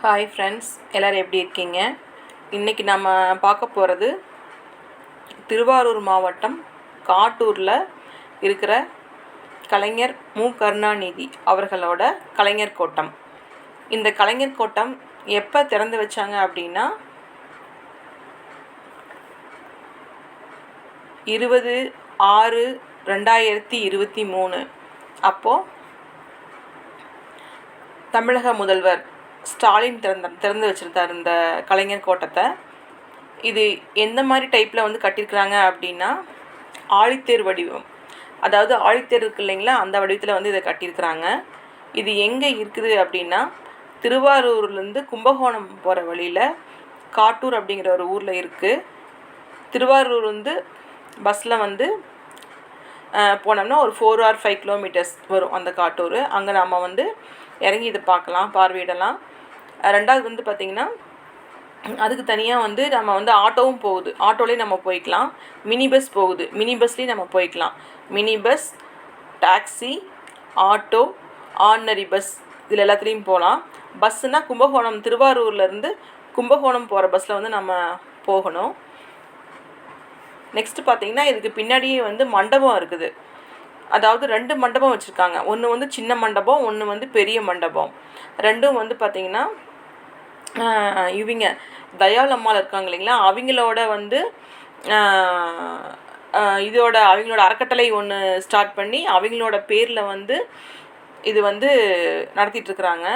Hi friends எல்லோரும் எப்படி இருக்கீங்க? இன்றைக்கி நம்ம பார்க்க போகிறது திருவாரூர் மாவட்டம் காட்டூரில் இருக்கிற கலைஞர் மு. கருணாநிதி அவர்களோட கலைஞர் கோட்டம். இந்த கலைஞர் கோட்டம் எப்போ திறந்து வச்சாங்க அப்படின்னா இருபது ஆறு ரெண்டாயிரத்தி இருபத்தி மூணு. அப்போது தமிழக முதல்வர் ஸ்டாலின் திறந்த திறந்து வச்சுருந்தார் இந்த கலைஞர் கோட்டத்தை. இது எந்த மாதிரி டைப்பில் வந்து கட்டியிருக்கிறாங்க அப்படின்னா ஆழித்தேர் வடிவம். அதாவது ஆழித்தேர் இருக்கு இல்லைங்களா அந்த வடிவத்தில் வந்து இதை கட்டியிருக்கிறாங்க. இது எங்கே இருக்குது அப்படின்னா திருவாரூர்லேருந்து கும்பகோணம் போகிற வழியில் காட்டூர் அப்படிங்கிற ஒரு ஊரில் இருக்குது திருவாரூர் வந்து பஸ்ஸில் வந்து போனோம்னா ஒரு ஃபோர் ஆர் ஃபைவ் கிலோமீட்டர்ஸ் வரும் அந்த காட்டூர். அங்கே நம்ம வந்து இறங்கி இதை பார்க்கலாம் பார்வையிடலாம். ரெண்டாவது வந்து பார்த்திங்கன்னா அதுக்கு தனியாக வந்து நம்ம வந்து ஆட்டோவும் போகுது. ஆட்டோலேயும் நம்ம போய்க்கலாம். மினி பஸ் போகுது. மினி பஸ்லேயும் நம்ம போய்க்கலாம். Mini bus taxi auto ordinary bus இதில் எல்லாத்துலேயும் போகலாம் பஸ்ஸுனால் கும்பகோணம் திருவாரூர்லேருந்து கும்பகோணம் போகிற பஸ்ஸில் வந்து நம்ம போகணும். நெக்ஸ்ட்டு பார்த்தீங்கன்னா இதுக்கு பின்னாடியே வந்து மண்டபம் இருக்குது. அதாவது ரெண்டு மண்டபம் வச்சுருக்காங்க. ஒன்று வந்து சின்ன மண்டபம் ஒன்று வந்து பெரிய மண்டபம். ரெண்டும் வந்து பார்த்திங்கன்னா இவங்க தயாள் அம்மாள் இருக்காங்க இல்லைங்களா? அவங்களோட வந்து இதோட அவங்களோட அறக்கட்டளை ஒன்று ஸ்டார்ட் பண்ணி அவங்களோட பேரில் வந்து இது வந்து நடத்திகிட்ருக்குறாங்க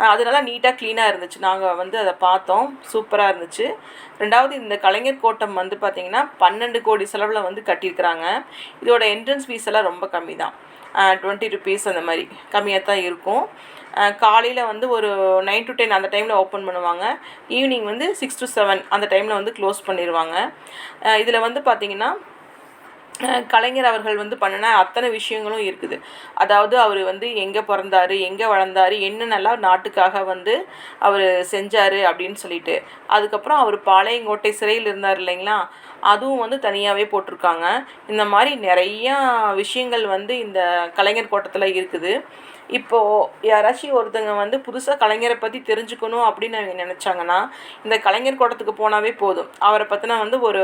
அதனால அது நல்லா நீட்டாக க்ளீனாக இருந்துச்சு. நாங்கள் வந்து அதை பார்த்தோம். சூப்பராக இருந்துச்சு. ரெண்டாவது இந்த கலைஞர் கோட்டம் வந்து பார்த்திங்கன்னா பன்னெண்டு கோடி செலவில் வந்து கட்டியிருக்கிறாங்க. இதோட என்ட்ரன்ஸ் ஃபீஸ் எல்லாம் ரொம்ப கம்மி தான். டுவெண்ட்டி ருபீஸ் அந்த மாதிரி. கம்மியாக தான் இருக்கும். காலையில் வந்து ஒரு நைன் டு டென் அந்த டைமில் ஓப்பன் பண்ணுவாங்க. ஈவினிங் வந்து சிக்ஸ் டு செவன் அந்த டைமில் வந்து க்ளோஸ் பண்ணிடுவாங்க இதில் வந்து பார்த்திங்கன்னா கலைஞர் அவர்கள் வந்து பண்ணின அத்தனை விஷயங்களும் இருக்குது. அதாவது அவர் வந்து எங்கே பிறந்தாரு எங்கே வளர்ந்தாரு என்னென்னலாம் நாட்டுக்காக வந்து அவர் செஞ்சார் அப்படின்னு சொல்லிட்டு. அதுக்கப்புறம் அவர் பாளையங்கோட்டை சிறையில் இருந்தார் இல்லைங்களா? அதுவும் வந்து தனியாகவே போட்டிருக்காங்க. இந்த மாதிரி நிறையா விஷயங்கள் வந்து இந்த கலைஞர் கோட்டத்தில் இருக்குது. இப்போது யாராச்சும் ஒருத்தங்க வந்து புதுசாக கலைஞரை பற்றி தெரிஞ்சுக்கணும் அப்படின்னு அவங்க நினச்சாங்கன்னா இந்த கலைஞர் கோட்டத்துக்கு போனாவே போதும். அவரை பற்றின வந்து ஒரு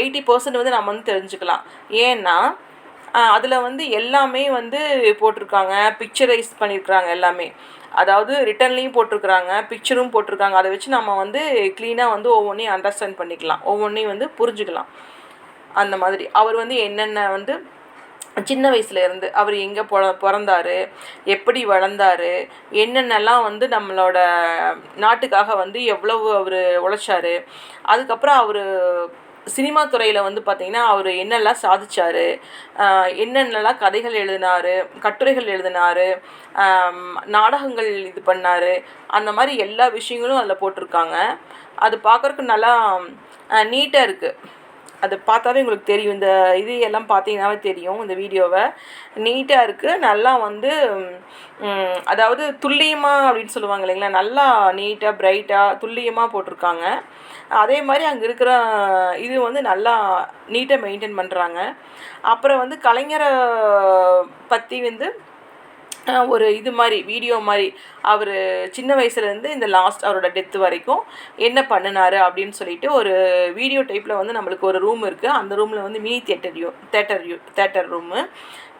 எயிட்டி பர்சன்ட் வந்து நம்ம வந்து தெரிஞ்சுக்கலாம். ஏன்னா அதில் வந்து எல்லாமே வந்து போட்டிருக்காங்க. பிக்சரைஸ் பண்ணியிருக்கிறாங்க எல்லாமே. அதாவது ரிட்டன்லேயும் போட்டிருக்கிறாங்க பிக்சரும் போட்டிருக்காங்க. அதை வச்சு நம்ம வந்து க்ளீனாக வந்து ஒவ்வொன்றையும் அண்டர்ஸ்டாண்ட் பண்ணிக்கலாம். ஒவ்வொன்றையும் வந்து புரிஞ்சுக்கலாம். அந்த மாதிரி. அவர் வந்து என்னென்ன வந்து சின்ன வயசுல இருந்து அவர் எங்கே பொ பிறந்தாரு எப்படி வளர்ந்தாரு என்னென்னலாம் வந்து நம்மளோட நாட்டுக்காக வந்து எவ்வளவு அவர் உழைச்சாரு அதுக்கப்புறம் அவர் சினிமா துறையில் வந்து பார்த்திங்கன்னா அவர் என்னெல்லாம் சாதிச்சார் என்னென்னலாம் கதைகள் எழுதினாரு கட்டுரைகள் எழுதினாரு நாடகங்கள் இது பண்ணார் அந்த மாதிரி எல்லா விஷயங்களும் அதில் போட்டிருக்காங்க. அது பார்க்குறக்கு நல்லா நீட்டாக இருக்குது அது பார்த்தாவே உங்களுக்கு தெரியும். இந்த இது எல்லாம் பார்த்தீங்கன்னாவே தெரியும் இந்த வீடியோவை. நீட்டாக இருக்குது நல்லா வந்து அதாவது துல்லியமாக அப்படின்னு சொல்லுவாங்க இல்லைங்களா? நல்லா நீட்டாக பிரைட்டாக துல்லியமாக போட்டிருக்காங்க. அதே மாதிரி அங்கே இருக்கிற இது வந்து நல்லா நீட்டாக மெயின்டைன் பண்ணுறாங்க அப்புறம் வந்து கலைஞரை பற்றி வந்து ஒரு இது மாதிரி வீடியோ மாதிரி அவர் சின்ன வயசுலேருந்து இந்த லாஸ்ட் அவரோட டெத்து வரைக்கும் என்ன பண்ணினாரு அப்படின்னு சொல்லிட்டு ஒரு வீடியோ டைப்பில் வந்து நம்மளுக்கு ஒரு ரூம் இருக்குது அந்த ரூமில் வந்து mini theatre U theatre U theatre room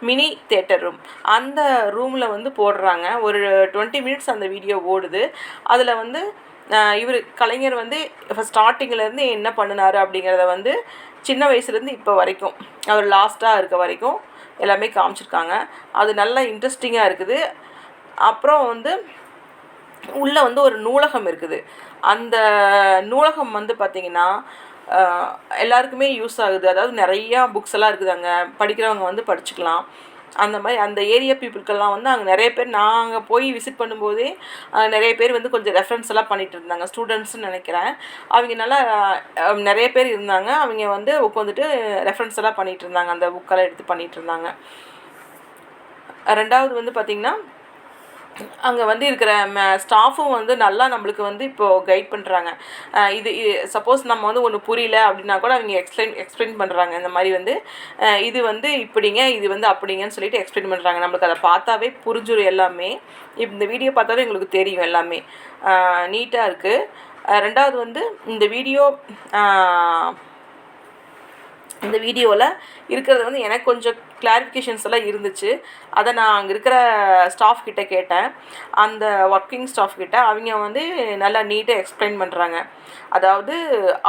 mini theatre room அந்த ரூமில் வந்து போடுறாங்க. ஒரு டுவெண்ட்டி மினிட்ஸ் அந்த வீடியோ ஓடுது. அதில் வந்து இவர் கலைஞர் வந்து இப்போ ஸ்டார்டிங்கிலேருந்து என்ன பண்ணினார் அப்படிங்கிறத வந்து சின்ன வயசுலேருந்து இப்போ வரைக்கும். அவர் லாஸ்ட்டாக இருக்க வரைக்கும் எல்லாமே காமிச்சிருக்காங்க. அது நல்லா இன்ட்ரெஸ்டிங்காக இருக்குது. அப்புறம் வந்து உள்ளே வந்து ஒரு நூலகம் இருக்குது. அந்த நூலகம் வந்து பார்த்திங்கன்னா எல்லாருக்குமே யூஸ் ஆகுது. அதாவது நிறையா புக்ஸ் எல்லாம் இருக்குது அங்கே படிக்கிறவங்க வந்து படிச்சுக்கலாம். அந்த மாதிரி அந்த ஏரியா பீப்புளுக்கெல்லாம் வந்து அங்கே நிறைய பேர் நாங்கள் போய் விசிட் பண்ணும்போதே நிறைய பேர் வந்து கொஞ்சம் ரெஃபரன்ஸ் எல்லாம் பண்ணிகிட்டு இருந்தாங்க ஸ்டூடெண்ட்ஸ்னு நினைக்கிறேன். அவங்க நல்லா நிறைய பேர் இருந்தாங்க. அவங்க வந்து உட்காந்துட்டு ரெஃபரன்ஸ் எல்லாம் பண்ணிகிட்டு இருந்தாங்க. அந்த புக்கெல்லாம் எடுத்து பண்ணிகிட்டு இருந்தாங்க. ரெண்டாவது வந்து பார்த்திங்கன்னா அங்கே வந்து இருக்கிற ஸ்டாஃபும் வந்து நல்லா நம்மளுக்கு வந்து இப்போது கைட் பண்ணுறாங்க இது சப்போஸ் நம்ம வந்து ஒன்று புரியல அப்படின்னா கூட அவங்க எக்ஸ்பிளைன் எக்ஸ்பிளைன் பண்ணுறாங்க இந்த மாதிரி வந்து இது வந்து இப்படிங்க இது வந்து அப்படிங்கன்னு சொல்லிட்டு எக்ஸ்பிளைன் பண்ணுறாங்க நம்மளுக்கு அதை பார்த்தாவே புரிஞ்சிடும் எல்லாமே. இந்த வீடியோ பார்த்தாவே எங்களுக்கு தெரியும் எல்லாமே. நீட்டாக இருக்குது ரெண்டாவது வந்து இந்த வீடியோ இந்த வீடியோவில் இருக்கிறது வந்து எனக்கு கொஞ்சம் கிளாரிஃபிகேஷன்ஸ் எல்லாம் இருந்துச்சு. அதை நான் அங்கே இருக்கிற ஸ்டாஃப் கிட்ட கேட்டேன். அந்த ஒர்க்கிங் ஸ்டாஃப் கிட்ட அவங்க வந்து நல்லா நீட்டாக எக்ஸ்பிளைன் பண்ணுறாங்க அதாவது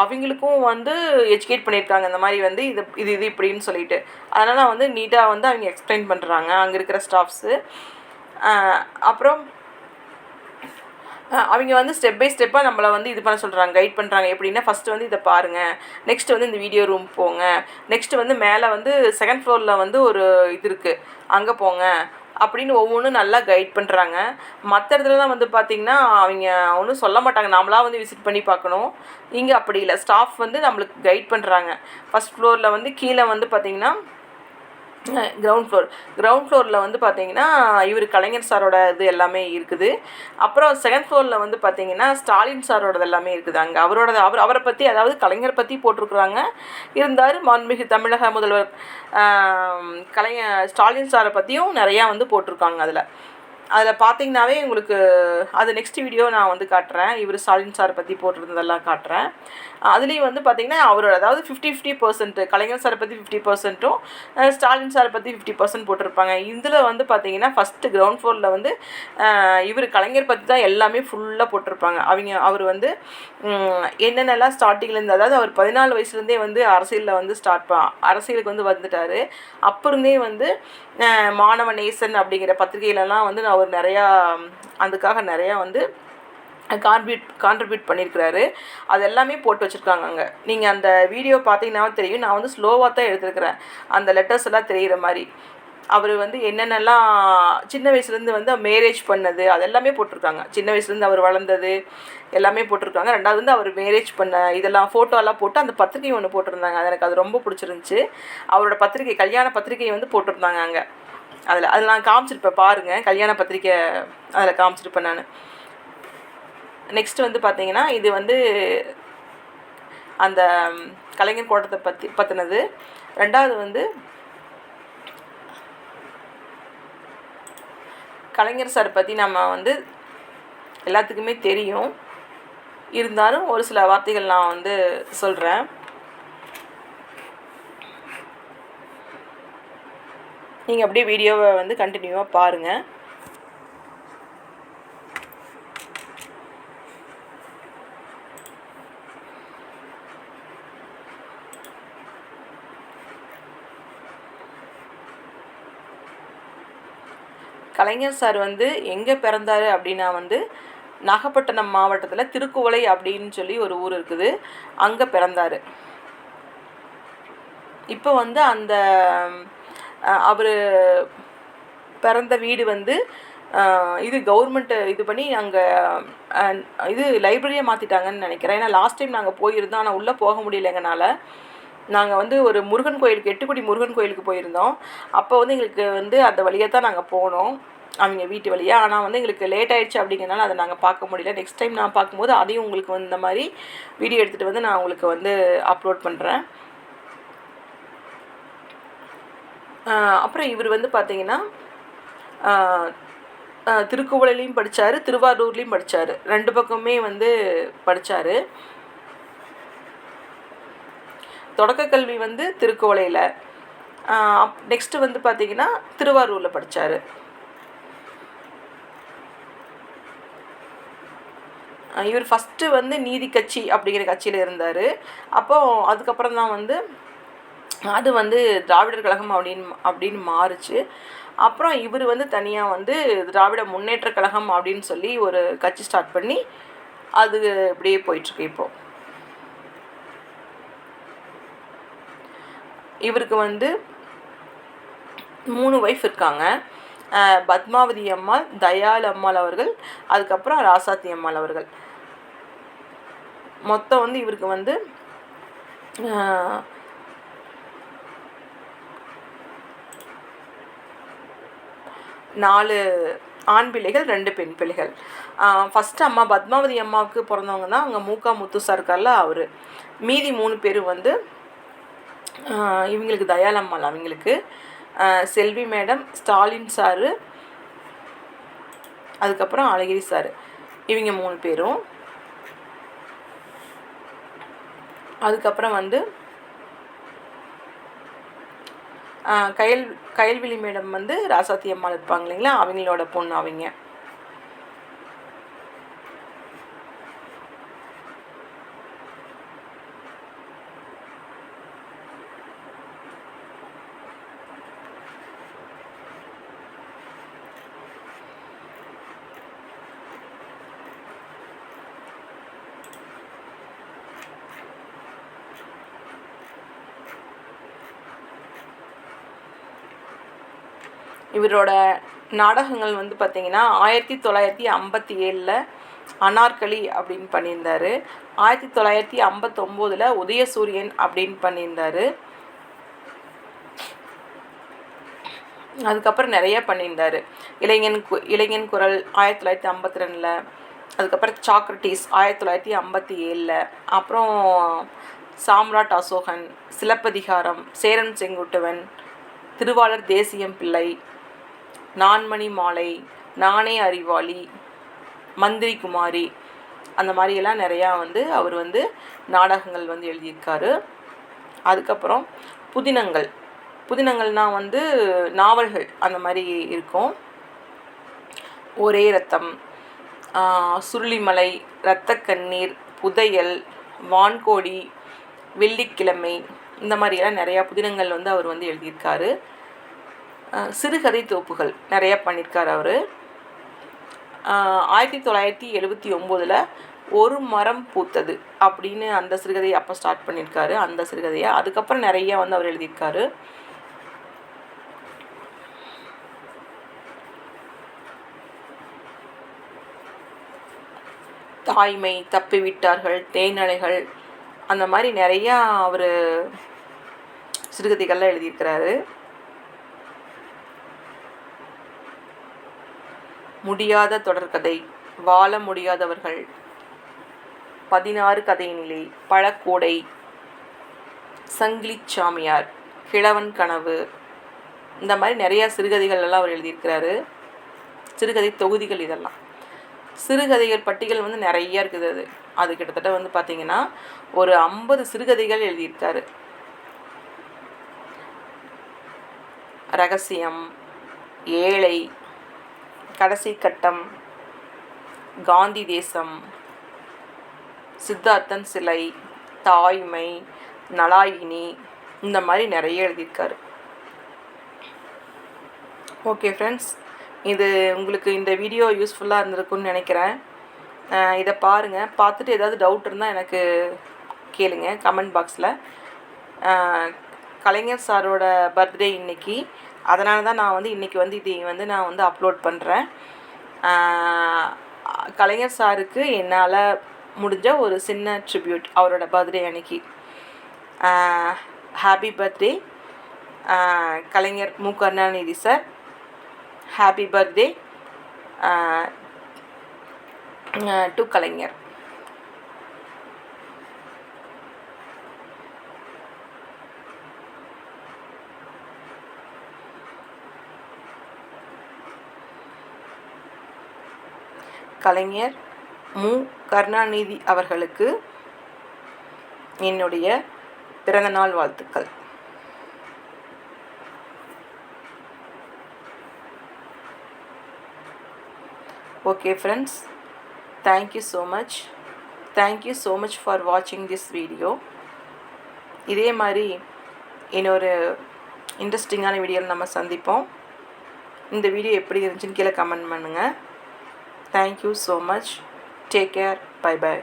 அவங்களுக்கும் வந்து எஜுகேட் பண்ணியிருக்காங்க இந்த மாதிரி வந்து இது இது இது இப்படின்னு சொல்லிட்டு. அதனால் வந்து நீட்டாக வந்து அவங்க எக்ஸ்பிளைன் பண்ணுறாங்க அங்கே இருக்கிற ஸ்டாஃப்ஸு அப்புறம் அவங்க வந்து ஸ்டெப் பை ஸ்டெப்பாக நம்மளை வந்து இது பண்ண சொல்கிறாங்க கைட் பண்ணுறாங்க எப்படின்னா ஃபஸ்ட்டு வந்து இதை பாருங்கள் நெக்ஸ்ட்டு வந்து இந்த வீடியோ ரூம் போங்க. நெக்ஸ்ட்டு வந்து மேலே வந்து செகண்ட் ஃப்ளோரில் வந்து ஒரு இது இருக்குது அங்கே போங்க. அப்படின்னு ஒவ்வொன்றும் நல்லா கைட் பண்ணுறாங்க மற்ற இடத்துலலாம் வந்து பார்த்திங்கன்னா அவங்க ஒன்றும் சொல்ல மாட்டாங்க. நம்மளாக வந்து விசிட் பண்ணி பார்க்கணும். இங்கே அப்படி இல்லை. ஸ்டாஃப் வந்து நம்மளுக்கு கைட் பண்ணுறாங்க ஃபஸ்ட் ஃப்ளோரில் வந்து கீழே வந்து பார்த்திங்கன்னா கிரவுண்ட் ஃப்ளோர் கிரவுண்ட் ஃப்ளோரில் வந்து பார்த்தீங்கன்னா இவர் கலைஞர் சாரோட இது எல்லாமே இருக்குது. அப்புறம் செகண்ட் ஃப்ளோரில் வந்து பார்த்தீங்கன்னா ஸ்டாலின் சாரோடது எல்லாமே இருக்குது அங்கே. அவரோட அவர் அவரை பற்றி அதாவது கலைஞர் பற்றி போட்டிருக்குறாங்க. இருந்தார் மாண்புமிகு தமிழக முதல்வர் கலைஞர் ஸ்டாலின் சாரை பற்றியும் நிறையா வந்து போட்டிருக்காங்க அதில். அதில் பார்த்தீங்கன்னாவே உங்களுக்கு அது நெக்ஸ்ட் வீடியோ நான் வந்து காட்டுறேன். இவர் ஸ்டாலின் சாரை பற்றி போட்டிருந்ததெல்லாம் காட்டுறேன். அதுலேயும் வந்து பார்த்தீங்கன்னா அவரோட அதாவது ஃபிஃப்டி ஃபிஃப்டி பர்சன்ட் கலைஞர் சாரை பற்றி ஃபிஃப்டி பர்சன்ட்டும் ஸ்டாலின் சாரை பற்றி ஃபிஃப்டி பர்சன்ட் போட்டிருப்பாங்க. இதில் வந்து பார்த்தீங்கன்னா ஃபஸ்ட்டு கிரவுண்ட் ஃப்ளோரில் வந்து இவர் கலைஞர் பற்றி தான் எல்லாமே ஃபுல்லாக போட்டிருப்பாங்க. அவங்க அவர் வந்து என்னென்னலாம் ஸ்டார்டிங்லேருந்து அதாவது அவர் பதினாலு வயசுலேருந்தே வந்து அரசியலில் வந்து ஸ்டார்ட் பா அரசியலுக்கு வந்து வந்துட்டார். அப்போ இருந்தே வந்து மாணவ நேசன் அப்படிங்கிற பத்திரிகையிலலாம் வந்து அவர் நிறையா அதுக்காக நிறையா வந்து கான்ட்ரிபியூட் கான்ட்ரிபியூட் பண்ணியிருக்கிறாரு அது எல்லாமே போட்டு வச்சுருக்காங்க அங்கே. நீங்கள் அந்த வீடியோ பார்த்தீங்கன்னா தெரியும். நான் வந்து ஸ்லோவாக தான் எடுத்துருக்கிறேன். அந்த லெட்டர்ஸ் எல்லாம் தெரிகிற மாதிரி. அவர் வந்து என்னென்னலாம் சின்ன வயசுலேருந்து வந்து மேரேஜ் பண்ணது அது எல்லாமே போட்டிருக்காங்க. சின்ன வயசுலேருந்து அவர் வளர்ந்தது எல்லாமே போட்டிருக்காங்க. ரெண்டாவது வந்து அவர் மேரேஜ் பண்ண இதெல்லாம் ஃபோட்டோலாம் போட்டு அந்த பத்திரிகை ஒன்று போட்டிருந்தாங்க. அது எனக்கு அது ரொம்ப பிடிச்சிருந்துச்சி. அவரோட பத்திரிகை கல்யாண பத்திரிகை வந்து போட்டிருந்தாங்க அங்கே. அதில் அதில் நான் காமிச்சிருப்பேன் பாருங்கள் கல்யாண பத்திரிக்கை அதில் காமிச்சிருப்பேன் நான். நெக்ஸ்ட் வந்து பார்த்தீங்கன்னா இது வந்து அந்த கலைஞர் கோட்டத்தை பற்றி பற்றினது ரெண்டாவது வந்து கலைஞர் சார் பற்றி நம்ம வந்து எல்லாத்துக்குமே தெரியும். இருந்தாலும் ஒரு சில வார்த்தைகள் நான் வந்து சொல்கிறேன் நீங்கள் அப்படியே வீடியோவை வந்து கண்டினியூவாக பாருங்கள் கலைஞர் சார் வந்து எங்கே பிறந்தார் அப்படின்னா வந்து நாகப்பட்டினம் மாவட்டத்தில் திருக்குவளை அப்படின்னு சொல்லி ஒரு ஊர் இருக்குது. அங்கே பிறந்தார். இப்போ வந்து அந்த அவர் பிறந்த வீடு வந்து இது கவர்மெண்ட்டு இது பண்ணி அங்கே இது லைப்ரரியை மாற்றிட்டாங்கன்னு நினைக்கிறேன். ஏன்னா லாஸ்ட் டைம் நாங்கள் போயிருந்தோம். ஆனால் உள்ளே போக முடியல எங்களால் நாங்கள் வந்து ஒரு முருகன் கோயிலுக்கு எட்டுக்குடி முருகன் கோயிலுக்கு போயிருந்தோம். அப்போ வந்து எங்களுக்கு வந்து அந்த வழியாக தான் நாங்கள் போனோம். அவங்க வீட்டு வழியாக ஆனால் வந்து எங்களுக்கு லேட் ஆகிடுச்சு அப்படிங்கிறனால அதை நாங்கள் பார்க்க முடியல. நெக்ஸ்ட் டைம் நான் பார்க்கும்போது அதையும் உங்களுக்கு வந்து இந்த மாதிரி வீடியோ எடுத்துகிட்டு வந்து நான் உங்களுக்கு வந்து அப்லோட் பண்ணுறேன் அப்புறம் இவர் வந்து பார்த்தீங்கன்னா திருக்குவளையிலையும் படித்தார் திருவாரூர்லேயும் படித்தார் ரெண்டு பக்கமே வந்து படித்தார் தொடக்க கல்வி வந்து திருக்கோளையில் நெக்ஸ்ட்டு வந்து பார்த்தீங்கன்னா திருவாரூரில் படித்தார் இவர் ஃபஸ்ட்டு வந்து நீதி கட்சி அப்படிங்கிற கட்சியில் இருந்தார். அப்போ அதுக்கப்புறம் தான் வந்து அது வந்து திராவிடர் கழகம் அப்படின்னு அப்படின்னு மாறுச்சு. அப்புறம் இவர் வந்து தனியாக வந்து திராவிட முன்னேற்ற கழகம் அப்படின்னு சொல்லி ஒரு கட்சி ஸ்டார்ட் பண்ணி அது இப்படியே போயிட்டுருக்கு இப்போது இவருக்கு வந்து மூணு ஒய்ஃப் இருக்காங்க. அஹ் பத்மாவதி அம்மாள் தயாள் அம்மாள் அவர்கள் அதுக்கப்புறம் ராசாத்தி அம்மாள் அவர்கள். மொத்தம் வந்து இவருக்கு வந்து நாலு ஆண் பிள்ளைகள் ரெண்டு பெண் பிள்ளைகள். ஃபஸ்ட்டு அம்மா பத்மாவதி அம்மாவுக்கு பிறந்தவங்க தான் அவங்க மூக்கா முத்து இருக்கார்ல அவர். மீதி மூணு பேர் வந்து இவங்களுக்கு தயாளம்மாள் அவங்களுக்கு. செல்வி மேடம் ஸ்டாலின் சாரு அதுக்கப்புறம் அழகிரி சார். இவங்க மூணு பேரும். அதுக்கப்புறம் வந்து கயல் கயல்விழி மேடம் வந்து ராசாத்தி அம்மாள் இருப்பாங்க இல்லைங்களா? அவங்களோட பொண்ணு அவங்க. இவரோட நாடகங்கள் வந்து பார்த்திங்கன்னா ஆயிரத்தி தொள்ளாயிரத்தி ஐம்பத்தி ஏழில் அனார்கலி அப்படின்னு பண்ணியிருந்தாரு. ஆயிரத்தி தொள்ளாயிரத்தி ஐம்பத்தொம்போதில் உதயசூரியன் அப்படின்னு பண்ணியிருந்தாரு. அதுக்கப்புறம் நிறைய பண்ணியிருந்தாரு. இளைஞன் கு இளைஞன் குரல் ஆயிரத்தி தொள்ளாயிரத்தி ஐம்பத்தி ரெண்டில் அதுக்கப்புறம் சாக்ரட்டிஸ் ஆயிரத்தி தொள்ளாயிரத்தி ஐம்பத்தி ஏழில் அப்புறம் சாம்ராட் அசோகன் சிலப்பதிகாரம் சேரன் செங்குட்டுவன் திருவாளர் தேசியம் பிள்ளை நான்மணி மாலை நானே அறிவாளி மந்திரி குமாரி அந்த மாதிரியெல்லாம் நிறையா வந்து அவர் வந்து நாடகங்கள் வந்து எழுதியிருக்காரு. அதுக்கப்புறம் புதினங்கள். புதினங்கள்னால் வந்து நாவல்கள் அந்த மாதிரி இருக்கும். ஒரே ரத்தம் சுருளிமலை சுருளிமலை இரத்தக்கண்ணீர் புதையல் வான்கோடி வெள்ளிக்கிழமை இந்த மாதிரியெல்லாம் நிறையா புதினங்கள் வந்து அவர் வந்து எழுதியிருக்காரு. சிறுகதை தொகுப்புகள் நிறையா பண்ணியிருக்கார் அவர். ஆயிரத்தி தொள்ளாயிரத்தி எழுபத்தி ஒம்போதில் ஒரு மரம் பூத்தது அப்படின்னு அந்த சிறுகதையை அப்போ ஸ்டார்ட் பண்ணியிருக்காரு. அந்த சிறுகதையை அதுக்கப்புறம் நிறைய வந்து அவர் எழுதியிருக்காரு. தாய்மை தப்பிவிட்டார்கள் தேனலைகள் அந்த மாதிரி நிறையா அவர் சிறுகதைகள்லாம் எழுதியிருக்கிறாரு. முடியாத தொடர்கதை வாழ முடியாதவர்கள். பதினாறு கதையினிலே பழக்கோடை சங்கிலி சாமியார் கிழவன் கனவு. இந்த மாதிரி நிறையா சிறுகதைகள் எல்லாம் அவர் எழுதியிருக்கிறாரு. சிறுகதை தொகுதிகள் இதெல்லாம். சிறுகதைகள் பட்டியல் வந்து நிறையா இருக்குது அது. அது கிட்டத்தட்ட வந்து பார்த்தீங்கன்னா ஒரு ஐம்பது சிறுகதைகள் எழுதியிருக்காரு. ரகசியம் ஏழை கடைசி கட்டம் காந்தி தேசம் சித்தார்த்தன் சிலை தாய்மை நலாயினி இந்த மாதிரி நிறைய எழுதியிருக்காரு. ஓகே ஃப்ரெண்ட்ஸ் இது உங்களுக்கு இந்த வீடியோ யூஸ்ஃபுல்லாக இருந்திருக்கும்னு நினைக்கிறேன். இதை பாருங்கள் பார்த்துட்டு ஏதாவது டவுட் இருந்தால் எனக்கு கேளுங்க கமெண்ட் பாக்ஸில் கலைஞர் சாரோட பர்த்டே இன்னைக்கு. அதனால தான் நான் வந்து இன்றைக்கி வந்து இதை வந்து நான் வந்து அப்லோட் பண்ணுறேன் கலைஞர் சாருக்கு என்னால் முடிஞ்ச ஒரு சின்ன ட்ரிபியூட் அவரோட பர்த்டே அன்னைக்கு. Happy birthday Kalaignar M. Karunanidhi sir happy birthday to Kalaignar. Kalaignar M. Karunanidhi அவர்களுக்கு என்னுடைய பிறந்தநாள் வாழ்த்துக்கள். Okay friends thank you so much thank you so much for வாட்சிங் திஸ் வீடியோ இதே மாதிரி இன்னொரு இன்ட்ரெஸ்டிங்கான வீடியோவில் நம்ம சந்திப்போம். இந்த வீடியோ எப்படி இருந்துச்சுன்னு கீழே கமெண்ட் பண்ணுங்கள் thank you so much take care bye bye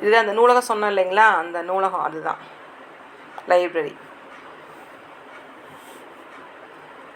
இதுதான் அந்த நூலகம் சொன்னோம் இல்லைங்களா? அந்த நூலகம் அதுதான். ലൈബ്രറി